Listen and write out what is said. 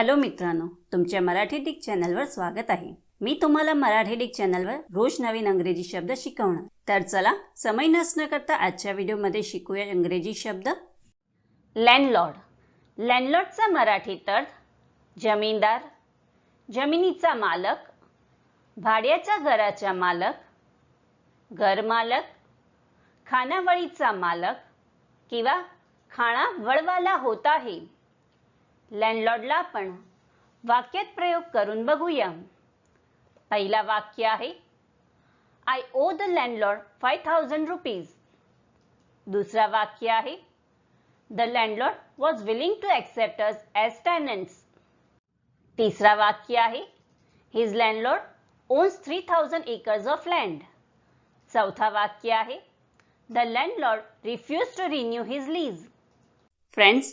Hello मित्रांनो तुमच्या Marathi Dick चॅनलवर स्वागत आहे. मी तुम्हाला मराठी डिक चॅनलवर रोज नवीन अंग्रेजी शब्द शिकवणार. तर चला समय नसणं करता आजच्या व्हिडिओमध्ये शिकूया इंग्रजी शब्द. लँडलॉर्ड लँडलॉर्डचा मराठीत अर्थ जमीनदार जमिनीचा मालक भाड्याच्या घराचा मालक घरमालक खानावळीचा मालक किंवा खाणा वळवाला होत आहे. लँडलॉर्डला आपण वाक्यात प्रयोग करून बघूया. पहिला वाक्य आहे I owe the landlord five thousand rupees दुसरा वाक्य आहे the landlord was willing to accept us as tenants तिसरा वाक्य आहे his landlord owns three thousand acres of land चौथा वाक्य आहे the landlord refuse to renew his lease friends